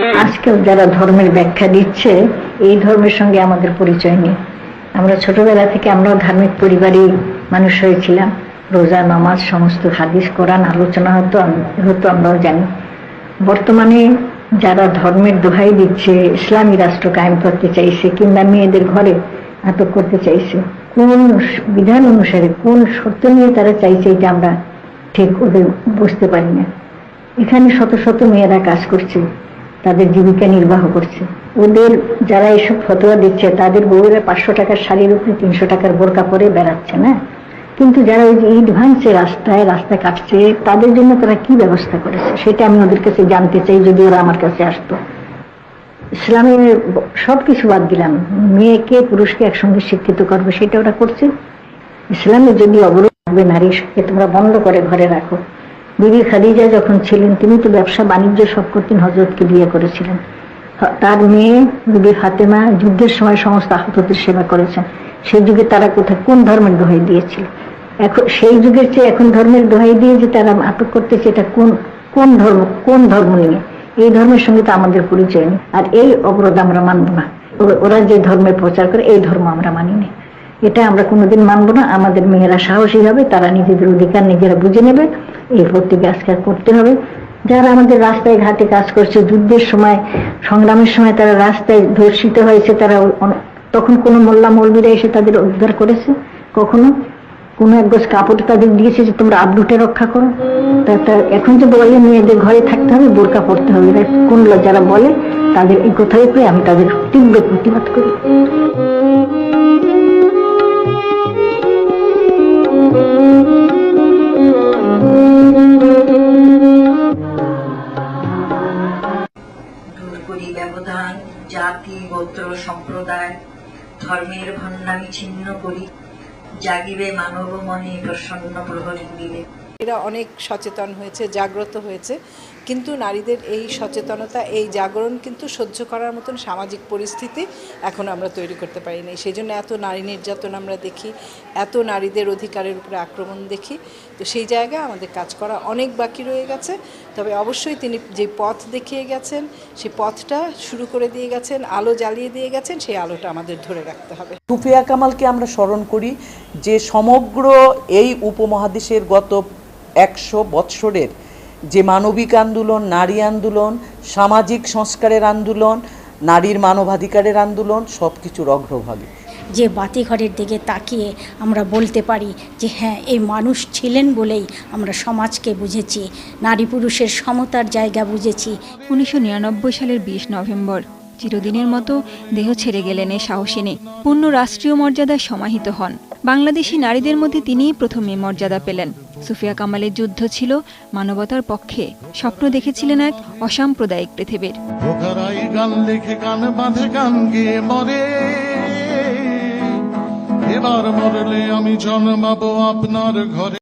আজকাল যারা ধর্মের ব্যাখ্যা দিচ্ছে, এই ধর্মের সঙ্গে আমাদের পরিচয় নেই। আমরা ছোটবেলা থেকে আমরাও ধার্মিক পরিবারই মানুষ হয়েছিলাম। রোজা, নামাজ, সমস্ত হাদিস, কোরআন আলোচনা হতো হতো আমরাও জানি। বর্তমানে যারা ধর্মের দোহাই দিচ্ছে, ইসলামী রাষ্ট্র কায়েম করতে চাইছে, কিংবা মেয়েদের ঘরে আটক করতে চাইছে, কোন বিধান অনুসারে, কোন শর্ত নিয়ে তারা চাইছে এটা আমরা ঠিক ওদের বুঝতে পারি না। এখানে শত শত মেয়েরা কাজ করছে। তাদের জীবিকা নির্বাহ করছে। ওদের যারা এসব ফতোয়া দিচ্ছে, তাদের বউরা পাঁচশো টাকার শাড়ির উপরে তিনশো টাকার বোরকা পরে বেড়াচ্ছে, না? কিন্তু যারা ওই যে ইট ভাঙছে, রাস্তায় রাস্তা কাটছে, তাদের জন্য তারা কি ব্যবস্থা করেছে? সেটা আমি ওদের কাছে জানতে চাই, যদি ওরা আমার কাছে আসতো। ইসলামে সব কিছু বাদ দিলাম। মেয়েকে, পুরুষকে একসঙ্গে শিক্ষিত করবে, সেটা ওরা করছে। ইসলামে যদি অবরোধ থাকবে নারীকে তোমরা বন্ধ করে ঘরে রাখো। বিবি খাদিজা যখন ছিলেন, তিনি তো ব্যবসা বাণিজ্য সব করতেন হজরতকে বিয়ে করেছিলেন। তার মেয়ে বিবি ফাতেমা যুদ্ধের সময় সমস্ত আহতদের সেবা করেছেন। সেই যুগে তারা কোথায়, কোন ধর্মের দোহাই দিয়েছিল? এখন, সেই যুগের চেয়ে এখন ধর্মের দোহাই দিয়ে যে তারা আটক করতেছে, এটা কোন কোন ধর্ম কোন ধর্ম নিয়ে? এই ধর্মের সঙ্গে তো আমাদের পরিচয় নেই। আর এই অবরোধ আমরা মানব না। ওরা যে ধর্মের প্রচার করে, এই ধর্ম আমরা মানি না। এটা আমরা কোনোদিন মানবো না। আমাদের মেয়েরা সাহসী হবে, তারা নিজেদের অধিকার নিজেরা বুঝে নেবে। এই প্রত্যেকে আজকাল করতে হবে। যারা আমাদের রাস্তায় ঘাটে কাজ করছে, যুদ্ধের সময়, সংগ্রামের সময় তারা রাস্তায় ধর্ষিত হয়েছে, তারা তখন কোনো মোল্লা মৌলবীরা এসে তাদের উদ্ধার করেছে? কখনো? কোনো এক গোছ কাপড় তাদের দিয়েছে যে তোমরা আব্রুটা রক্ষা করো। তা এখন যে বলে মেয়েদের ঘরে থাকতে হবে, বোরকা পড়তে হবে। এরা কোন যারা বলে, তাদের এই কথাই পেয়ে আমি তাদের তীব্র প্রতিবাদ করি। দূর করি জাতি, গোত্র, সম্প্রদায়, ধর্মের ভণ্ডামি ছিন্ন করি, জাগিবে মানব মনে প্রসন্ন প্রহরী দিবে এরা অনেক সচেতন হয়েছে, জাগ্রত হয়েছে। কিন্তু নারীদের এই সচেতনতা, এই জাগরণ কিন্তু সহ্য করার মতন সামাজিক পরিস্থিতি এখন আমরা তৈরি করতে পারি নাই। সেই জন্য এত নারী নির্যাতন আমরা দেখি, এত নারীদের অধিকারের উপরে আক্রমণ দেখি। তো সেই জায়গায় আমাদের কাজ করা অনেক বাকি রয়ে গেছে। তবে অবশ্যই তিনি যে পথ দেখিয়ে গেছেন সেই পথটা শুরু করে দিয়ে গেছেন, আলো জ্বালিয়ে দিয়ে গেছেন, সেই আলোটা আমাদের ধরে রাখতে হবে। সুফিয়া কামালকে আমরা স্মরণ করি যে সমগ্র এই উপমহাদেশের গত একশো বৎসরের যে মানবিক আন্দোলন নারী আন্দোলন সামাজিক সংস্কারের আন্দোলন নারীর মানবাধিকারের আন্দোলন সব কিছুর অগ্রভাগে। যে বাতিঘরের দিকে তাকিয়ে আমরা বলতে পারি যে হ্যাঁ এই মানুষ ছিলেন বলেই আমরা সমাজকে বুঝেছি নারী পুরুষের সমতার জায়গা বুঝেছি। উনিশশো নিরানব্বই সালের বিশ নভেম্বর। চিরদিনের মতো দেহ ছেড়ে গেলেন এই সাহসিনী। পূর্ণ রাষ্ট্রীয় মর্যাদায় সমাহিত হন। বাংলাদেশি নারীদের মধ্যে তিনিই প্রথম মর্যাদা পেলেন। সুফিয়া কামালের যুদ্ধ ছিল মানবতার পক্ষে। স্বপ্ন দেখেছিলেন এক অসাম্প্রদায়িক পৃথিবীর। এবার মরলে আমি জন্মাবো আপনার ঘরে।